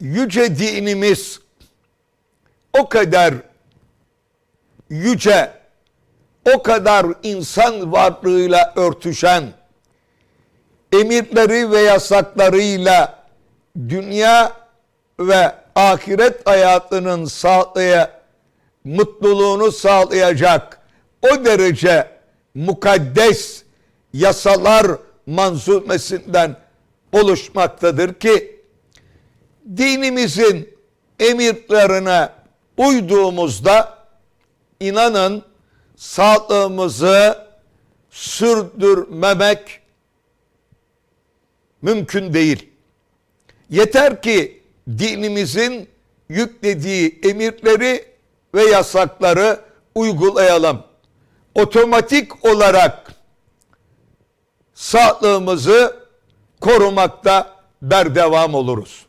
yüce dinimiz o kadar yüce, o kadar insan varlığıyla örtüşen, emirleri ve yasaklarıyla dünya ve ahiret hayatının sağlaya, mutluluğunu sağlayacak o derece mukaddes yasalar manzumesinden oluşmaktadır ki dinimizin emirlerine uyduğumuzda inanın sağlığımızı sürdürmemek mümkün değil. Yeter ki dinimizin yüklediği emirleri ve yasakları uygulayalım. Otomatik olarak sağlığımızı korumakta berdevam oluruz.